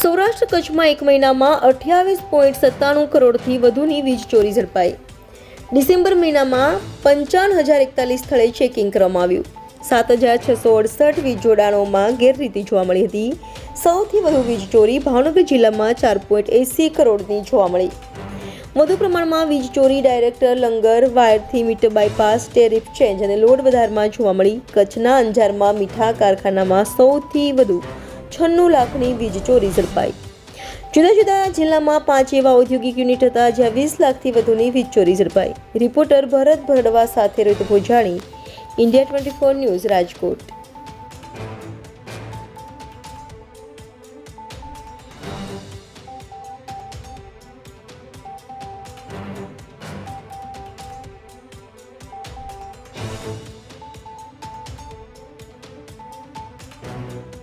કચ્છમાં એક મહિનામાં અઠ્યાવીસ પોઈન્ટ સત્તાણું કરોડથી વધુની વીજ ચોરી ઝડપાઈ. ડિસેમ્બર મહિનામાં પંચાવન હજાર એકતાલીસ સ્થળે ચેકિંગ કરવામાં આવ્યું. સાત હજાર છસો અડસઠ વીજ જોડાણોમાં ગેરરીતિ જોવા મળી હતી. સૌથી વધુ વીજ ચોરી ભાવનગર જિલ્લામાં ચાર પોઈન્ટ એંસી કરોડની જોવા મળી. વધુ પ્રમાણમાં વીજ ચોરી ડાયરેક્ટર લંગર, વાયરથી મીટર બાયપાસ, ટેરિફ ચેન્જ અને લોડ વધારમાં જોવા મળી. કચ્છના અંજારમાં મીઠા કારખાનામાં સૌથી વધુ છન્નું લાખની વીજ ચોરી ઝડપાઈ. જુદા જુદા જિલ્લામાં પાંચ એવા ઔદ્યોગિક યુનિટ હતા જ્યાં વીસ લાખથી વધુની વીજ ચોરી ઝડપાઈ. રિપોર્ટર ભરત ભરડવા સાથે Rohit Bhojani, India twenty four news, Rajkot.